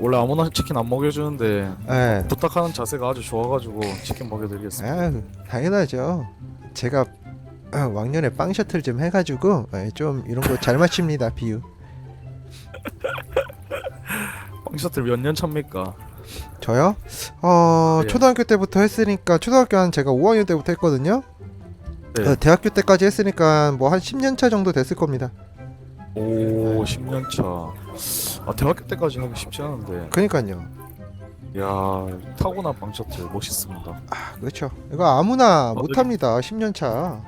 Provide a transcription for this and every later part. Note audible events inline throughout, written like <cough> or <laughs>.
원래 아무나 치킨 안 먹여주는데 예. 부탁하는 자세가 아주 좋아가지고 치킨 먹여드리겠습니다. 아, 당연하죠. 제가 아, 왕년에 빵 셔틀 좀 해가지고 예, 좀 이런 거 잘 맞춥니다 비유. <laughs> 빵셔틀 몇 년 차입니까? 저요? 어 네. 초등학교 때부터 했으니까 초등학교 한 제가 5학년 때부터 했거든요. 네. 어, 대학교 때까지 했으니까 뭐 한 10년 차 정도 됐을 겁니다. 오 10년 차. 아 대학교 때까지 하기 쉽지 않은데. 그니까요. 야 타고난 빵셔틀 멋있습니다. 아, 그렇죠. 이거 아무나 어, 못합니다. 10년 차.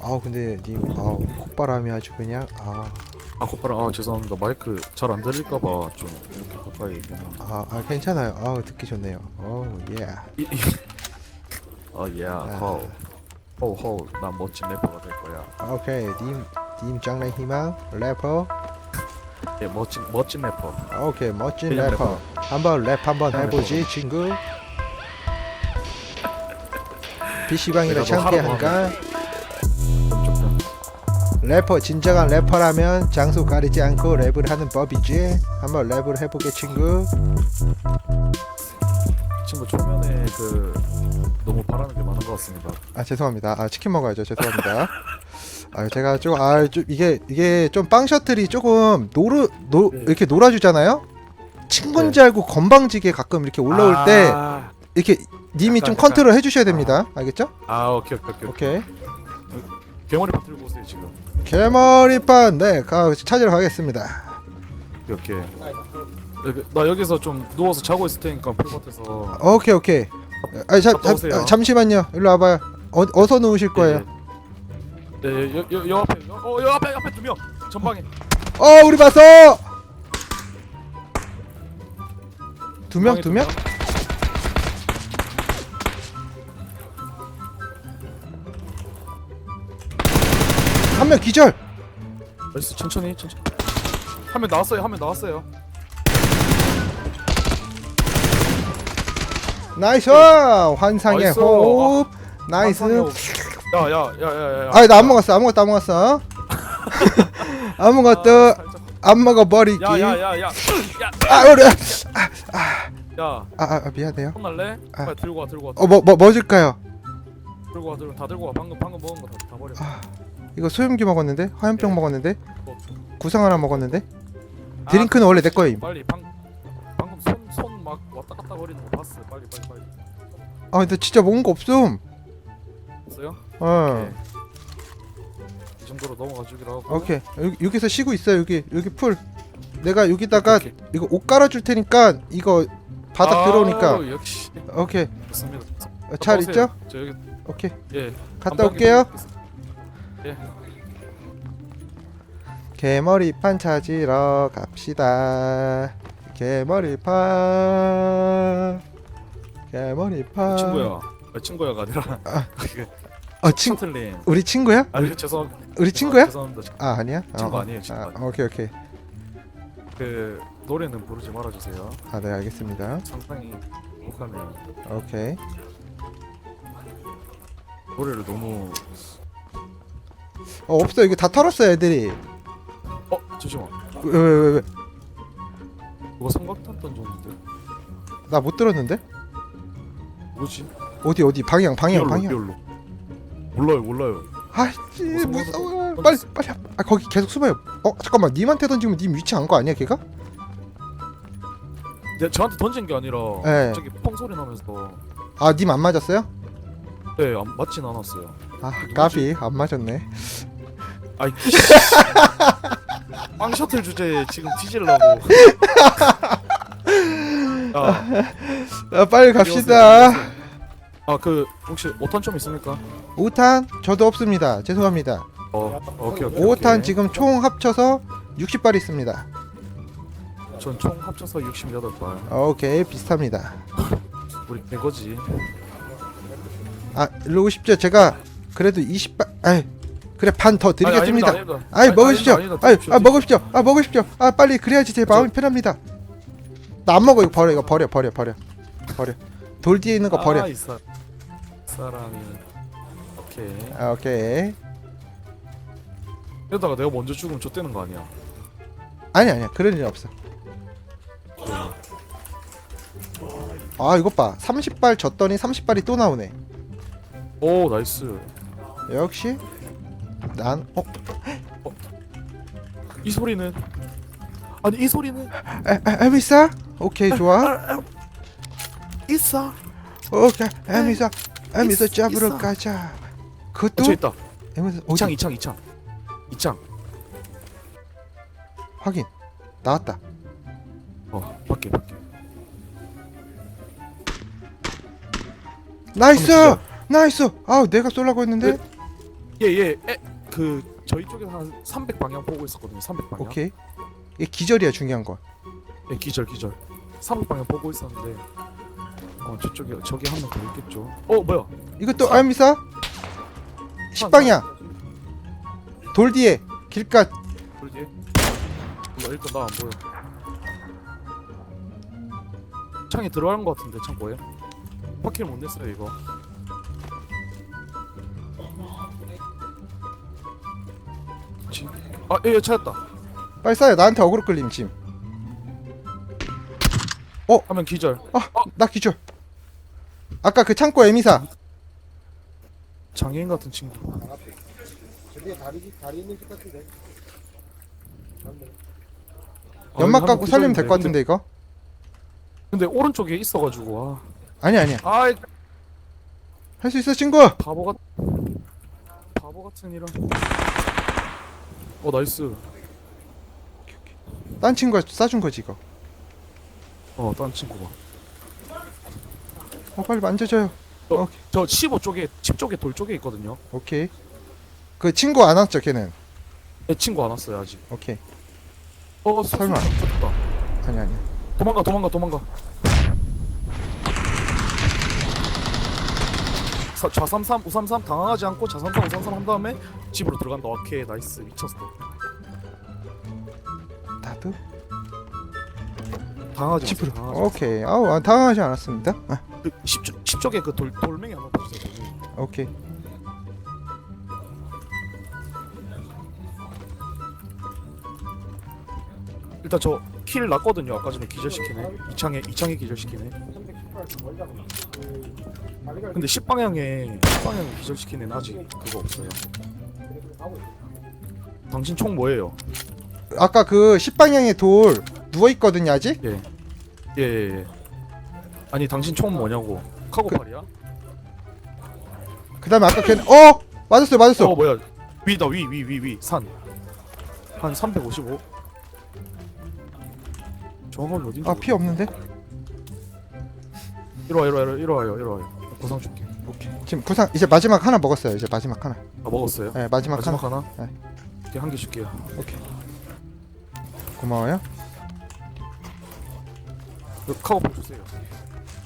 아 근데 님, 아 콧바람이 아주 그냥 아, 아 곧바로 아 죄송합니다 마이크 잘 안 들릴까봐 좀 이렇게 가까이. 아, 아 괜찮아요. 아 듣기 좋네요. 오 예. 어예 아. 호우 호우 호우 난 멋진 래퍼가 될 거야. 아, 오케이 님, 님 장래 희망 래퍼. 예 멋진 멋진 래퍼. 아, 오케이 멋진 그냥 래퍼. 한번 랩 한번 그냥 해보지 친구. PC방이라 뭐 좀. 래퍼 진정한 래퍼라면 장소 가리지 않고 랩을 하는 법이지. 한번 랩을 해보게 친구. 친구 초면에 그 너무 바라는 게 많은 것 같습니다. 아 죄송합니다. 아 치킨 먹어야죠. 죄송합니다. 아 제가 좀 아 좀 이게 이게 좀 빵 셔틀이 조금 노르 노 네. 이렇게 놀아주잖아요. 친구인 네. 줄 알고 건방지게 가끔 이렇게 올라올 때 아, 이렇게 님이 약간, 좀. 컨트롤 해주셔야 됩니다. 알겠죠? 아 오케이 오케이 오케이. 오케이. 개머리 파 들고 오세요 지금. 개머리판 네 가, 찾으러 가겠습니다. 이렇게. 나 여기서 좀 누워서 자고 있을 테니까 풀밭에서. 오케이 오케이. 아 잠, 갔다 오세요. 잠, 잠시만요. 일로 와봐요. 어, 어디서 누우실 거예요? 네, 네, 여, 여, 여 앞에, 여, 어, 여 앞에, 앞에 두 명. 전방에. 어 우리 봤어. 두 명 두 명? 한 명 기절. 나이스, 천천히, 천천히. 한 명 나왔어요, 한 명 나왔어요. 나이스 환상의 나이스. 호흡. 나이스. 야, 야, 야, 야, 야. 아나안 먹었어 아무것도 안 먹었어. <laughs> 아무것도 아. 안 먹어버리기. 야, 야, 야, 야. 야, 아 우리 야. 아, 아, 아 미안해요. 혼날래? 아. 빨리 들고 와, 들고 와. 어뭐뭐뭐 줄까요? 들고 와, 들고 와. 다 들고 와. 방금 방금 먹은 거 다 다 버려. 이거 소염기 먹었는데 화염병 네. 먹었는데 뭐, 구상 하나 먹었는데 아, 드링크는 원래 내 거임. 빨리 방 왔다 거리는 거 봤어. 빨리 빨리 빨리. 아 근데 진짜 먹은 거 없음. 어. 오케이. 이 정도로 넘어가 주기로 하고. 오케이 여기, 여기서 쉬고 있어 여기 여기 풀. 내가 여기다가 오케이. 이거 옷 깔아줄 테니까 이거 바닥 아우, 들어오니까 역시 오케이 좋습니다. 어, 잘 갔다 오세요. 있죠? 저 여기 오케이 예. 갔다 올게요. 예. 개머리판 찾으러 갑시다. 개머리판. 개머리판. 친구야. 아, 친구야가 아니라. 그어 친. 셔틀님. 우리 친구야? 아 죄송. 우리 친구야? 죄송합니다. 아 아니야? 친구 어, 아니에요, 친구 아, 아니에요. 오케이 오케이. 그 노래는 부르지 말아 주세요. 아 네 알겠습니다. 상당히 혹하네요. 오케이. 노래를 너무 어 없어 이거 다 털었어 애들이. 어 잠시만. 왜왜왜 왜? 이거 삼각탄 던졌는데 나 못 들었는데? 뭐지? 어디 어디 방향 방향 리얼로, 방향. 리얼로. 몰라요 몰라요. 아씨 무슨 무서워. 빨리 빨리. 아 거기 계속 숨어요. 어 잠깐만 님한테 던지면 님 위치 안 거 아니야 걔가? 내 저한테 던진 게 아니라 네. 갑자기 펑 소리 나면서 아 님 안 맞았어요? 네 안, 맞진 않았어요. 아 까비 안 맞았네. 아이 <laughs> 빵 셔틀 주제에 지금 뒤질라고. 아, <laughs> 아 빨리 갑시다. 아그 혹시 5탄 좀 있습니까? 5탄 저도 없습니다. 죄송합니다. 어 오케이 오케이. 5탄 오케이. 지금 총 합쳐서 60발 있습니다. 전총 합쳐서 68발. 오케이 비슷합니다. 우리 개거지. 아 일로 오십시오. 제가 그래도 20발. 아이 그래 반 더 드리겠습니다. 아니, 아닙니다, 아닙니다. 아이 아니, 먹으십시오. 아닙니다, 아닙니다. 아이 드십시오, 아 먹으십시오. 아 먹으십시오. 아 빨리 그래야지 제 마음이 편합니다. 나 안 먹어 이거 버려 이거 버려 버려 버려 버려. 돌 뒤에 있는 거 버려. 아, 이 사, 사람이 오케이. 아, 오케이. 이러다가 내가 먼저 죽으면 좆되는 거 아니야 아니 아니야 그런 일 없어 아 이것 봐 30발 졌더니 30발이 또 나오네 오 나이스 역시 난 어? 이 소리는? 아니 이 소리는? 에, 에, 에미사? 오케이 좋아. 있어. 오케이 에미사 에미사 있- 잡으러 있어. 가자. 어, 그것도? 저 있다. 에미사 이창 어디? 이창 이창 이창. 확인. 나왔다. 어 밖에 밖에. 나이스! 한번 나이스! 아 내가 쏠라고 했는데 예예 그 저희 쪽에서 한 300 방향 보고 있었거든요 300 방향. 오케이. 이게 기절이야 중요한 건. 예 기절 기절. 300 방향 보고 있었는데 어 저쪽에 저기 한 명 더 있겠죠. 어 뭐야? 이것도 에미사 10방향. 돌 뒤에 길가. 뒤에? 몰라 일단 나 안 보여 창에 들어간 것 같은데 창고에? 바퀴를 못 냈어요 이거 지- 아, 예, 예, 찾았다. 빨리 쏴요 나한테 어그로 끌림 지금 하면 기절. 나 기절 아까 그 창고 에미사 장애인 같은 친구. 저기에 다리 다리 있는 집 같은데. 아, 연막 한명 갖고 살리면 될 것 기절인데. 같은데 이거 근데, 근데 오른쪽에 있어가지고 아니 아니야 아, 아이 할 수 있어 친구 바보 같 바보 같은 이런. 어 나이스. 딴 친구가 쏴준 거지 이거 어, 딴 친구가. 어 빨리 만져줘요 저15 쪽에 집 쪽에 돌 쪽에 있거든요. 오케이 그 친구 안 왔죠 걔는 내 친구 안 왔어요 아직. 오케이 어, 설마. 다 아니 아니 도망가, 도망가, 도망가. 사, 좌삼삼, 우삼삼 당황하지 않고 좌삼삼, 우삼삼 한 다음에 집으로 들어간다. 오케이, 나이스, 미쳤어. 나도 당황하지 집으로 마세요. 당황하지 오케이 아우 아, 당황하지 않았습니다 아, 마세요. 그집 쪽에 그 돌, 돌멩이 하나. 돌멩이. 오케이 일단 저 킬 났거든요. 아까 전에 기절시키네. 이창에 이창에 기절시키네. 318 멀잖아. 그 다리가 근데 10방향에 10방향에 기절시키는 아직 그거 없어요. 당신 총 뭐예요? 아까 그 10방향의 돌 누워있거든요 아직 예, 예, 예. 아니 당신 총 뭐냐고? 카고팔이야? 그 다음에 아까 걔는 어 맞았어요 맞았어 어 뭐야? 위다 위 위 위 위 산. 한 355. 정확하게 어딘지. 아 피 없는데 이리 와 이리 와 이리 와요 이리 와요. 보상 줄게. 오케이 지금 구상 이제 마지막 하나 먹었어요 이제 마지막 하나 아 먹었어요? 네 마지막, 마지막 하나 하나? 네. 이렇게 한 개 줄게요. 오케이 고마워요 그 카고팔 주세요.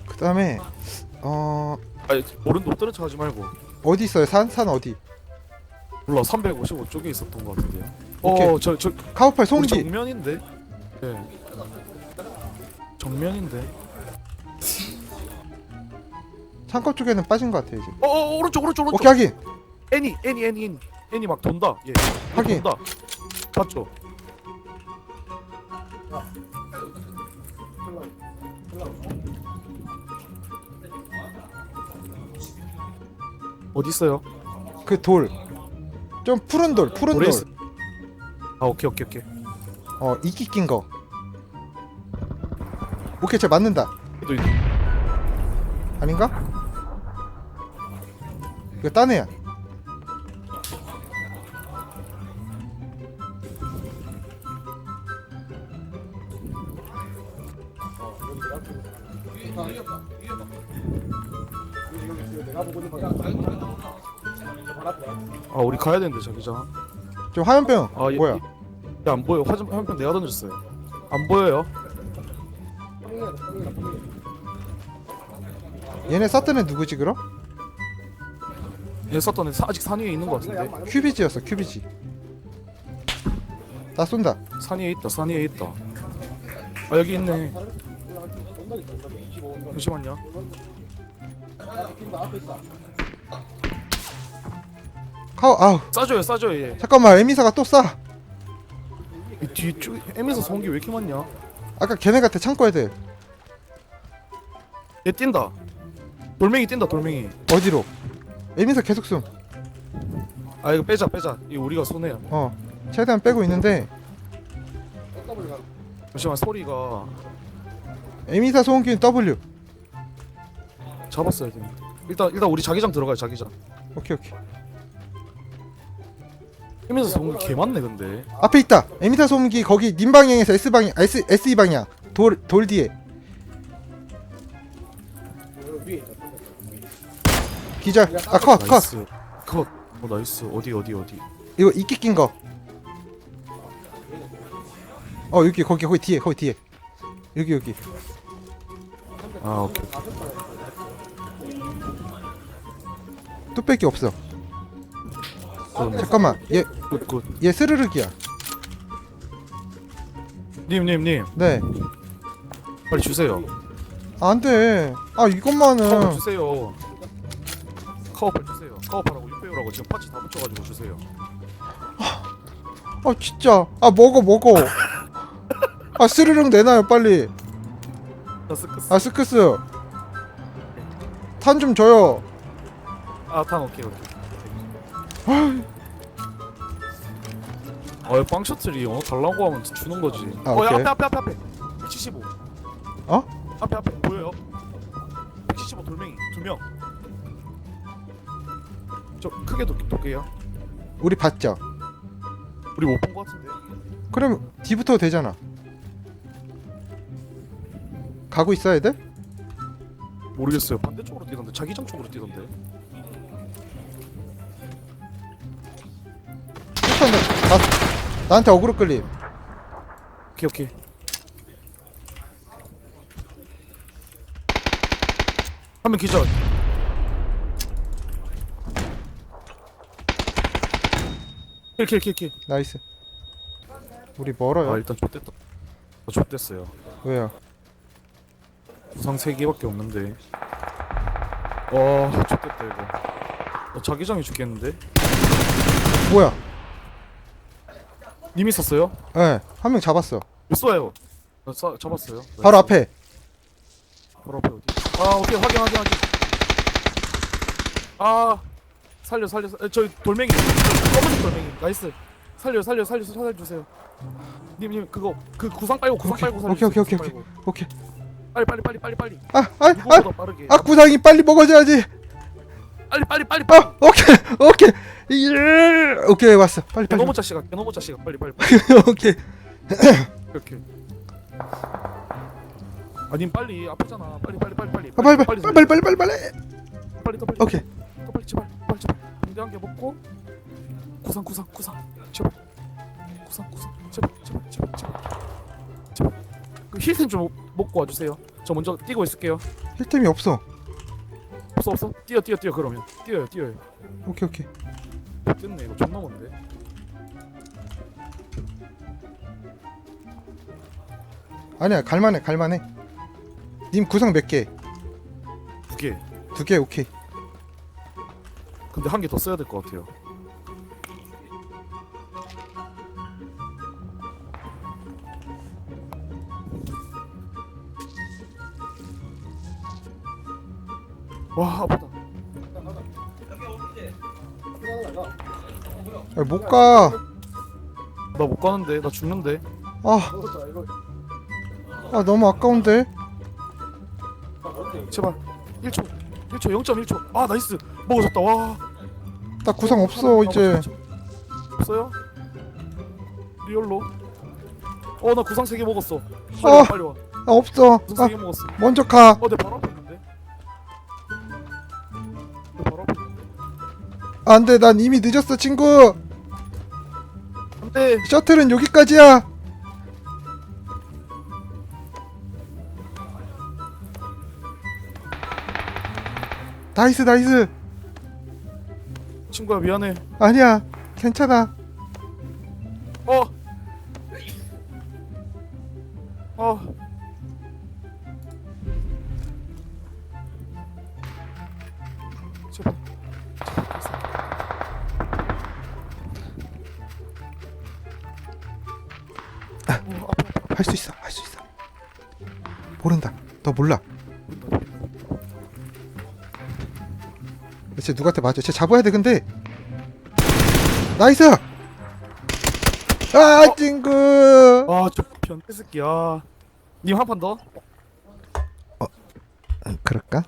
그 다음에 어 아니 오른도 못 들은 척하지 말고. 어디 있어요 산? 산 어디 몰라 355 쪽에 있었던 것 같은데요. 오케이. 어저저 카우팔 송기 정면인데. 예. 정면인데. 창고 쪽에는 빠진 것 같아요 이제. 어, 어 오른쪽 오른쪽 오른쪽. 오케이 확인 애니 애니 애니 애니. 애니 막 돈다. 예. 확인. 돈다. 봤죠? 어디 있어요? 그 돌. 좀 푸른 돌 푸른 돌 있어. 아 오케이 오케이 오케이. 어 이끼 낀 거. 오케이 쟤 맞는다. 또 있- 아닌가? 이거 방향. 아 우리 가야 되는데 자기장 좀 화염병 아 얘- 뭐야? 야안 보여. 화장 화장품 내가 던졌어요. 안 보여요. 얘네 애 누구지 그럼? 얘 썼던 애 사- 아직 산 위에 있는 것 같은데 큐비지였어 큐비지 나 쏜다 산 위에 있다 산 위에 있다 아 여기 있네 잠시만요 카오 아우 싸줘요 싸줘요 얘. 잠깐만 에미사가 또 쏴. 이 뒤쪽 M에서 쏜게왜 이렇게 많냐? 아까 걔네 같아 창고 애들 얘 뛴다. 돌멩이 뛴다 돌멩이. 어디로? 에미사 계속 숨. 아 이거 빼자 빼자. 이거 우리가 손해야. 어 최대한 빼고 있는데. 잠시만 소리가 에미사 소음기는 W. 잡았어야 돼. 일단 일단 우리 자기장 들어가요 자기장. 오케이 오케이. M에서 쏜게개 많네 근데. 앞에 있다. 에미사 소음기 거기 님 방향에서 S 방향 S S E 방향 돌 돌 뒤에 여 기. 기절. 아컷 컷. 나이스. 컷. 어 나이스. 어디 어디 어디. 이거 이끼 낀 거. 어 여기 거기 거기 뒤에 거기 뒤에 여기 여기 아 오케이. 뚝배기 없어. 잠깐만 얘 굿굿. 얘 스르륵이야. 님님 님. 네. 빨리 주세요. 아, 안 돼. 아 이것만은 주세요. 카우팔 주세요. 카우팔하고 6배우라고 지금 파츠 다 붙여가지고 주세요. 아 진짜 아 먹어 먹어. 아 스르륵 내놔요 빨리. 나 스크스. 아 스크스 탄 좀 줘요. 아 탄 오케이 오케이. 어, 빵 셔틀이 어 달라고 하면 주는 거지. 아, 어, 야, 오케이. 앞에 앞에 앞에 앞에. 175. 어? 앞에 앞에 보여요? 175 돌멩이 두 명. 저 크게 도, 도게요. 우리 봤죠? 우리 못본거 같은데. 그럼 뒤부터 되잖아. 가고 있어야 돼? 모르겠어요. 반대쪽으로 뛰던데. 자기장 쪽으로 뛰던데. 일단 나, 나 나한테 어그로 끌림. 오케이 오케이. 한 명 기절. 킬킬킬킬. 나이스. 우리 아 멀어요. 일단 좆됐다. 아, 좆됐어요. 왜요? 부상 3 개밖에 없는데. 와 좆됐다 이거. 나 자기장이 죽겠는데? 뭐야? 님 있었어요? 예, 한 명 잡았어. 몇 쏘아요? 나 쏴, 잡았어요. 바로 나이스. 앞에. 바로 앞에 어디? 아 오케이 확인 확인 확인. 아 살려 살려 살- 에, 저기 돌멩이 검은색 돌멩이 나이스. 살려 살려 살려 살려주세요. 님님 그거 그 구상 빨고 구상 오케이, 빨고 살려. 오케이, 오케이, 오케이, 오케이. 빨리 빨리 빨리 빨리 빨리. 아, 아, 아, 이거보다 빠르게. 아 구상이 빨리 먹어줘야지. 빨리 빨리 빨리. 아, 오케이, 오케이. 예, 오케이 왔어. 빨리 빨리. 개노모 자식아 개노모 자식아 빨리 빨리 빨리. 오케이. 이렇게. 아님 빨리 앞에잖아. 빨리 빨리 빨리 빨리. 아, 빨리 빨리 빨리 빨리 빨리 빨리 빨리. 빨리 더 빨리. 오케이. 군대 한개 먹고 구상 구상 구상 제발. 구상 구상 제발 제발 제발 제발. 제발. 그 힐템 좀 먹고 와주세요. 저 먼저 뛰고 있을게요. 힐템이 없어. 없어 없어. 뛰어 뛰어 뛰어 그러면. 뛰어요 뛰어요. 오케이 오케이. 됐네 이거 존나 먼데. 아니야 갈만해 갈만해. 님 구상 몇 개? 두 개. 두개 오케이. 근데 한 개 더 써야 될 것 같아요. 와 아프다. 아, 못 가. 나 못 가는데 나 죽는데. 아. 아 너무 아까운데. 제발 1초 1초 0.1초 아 나이스 먹어졌다 와 나 구상 없어 이제. 없어요? 리얼로 어 나 구상 3개 먹었어 빨리 와 어. 빨리 와아 없어. 구상 아 3개 먹었어 먼저 가. 어내 바로 앞에 있는데 내 바로 앞에 안돼 난 이미 늦었어 친구. 안돼 셔틀은 여기까지야. 나이스 나이스 친구야 미안해. 아니야 괜찮아 어. 어. 저, 할 수 있어 할 수 있어 모른다 너 몰라 저, 쟤 누구한테 맞아? 쟤 잡아야 돼 근데. 나이스! 아 친구. 아저 변태 새끼야. 님 한 판 더? 음, 그럴까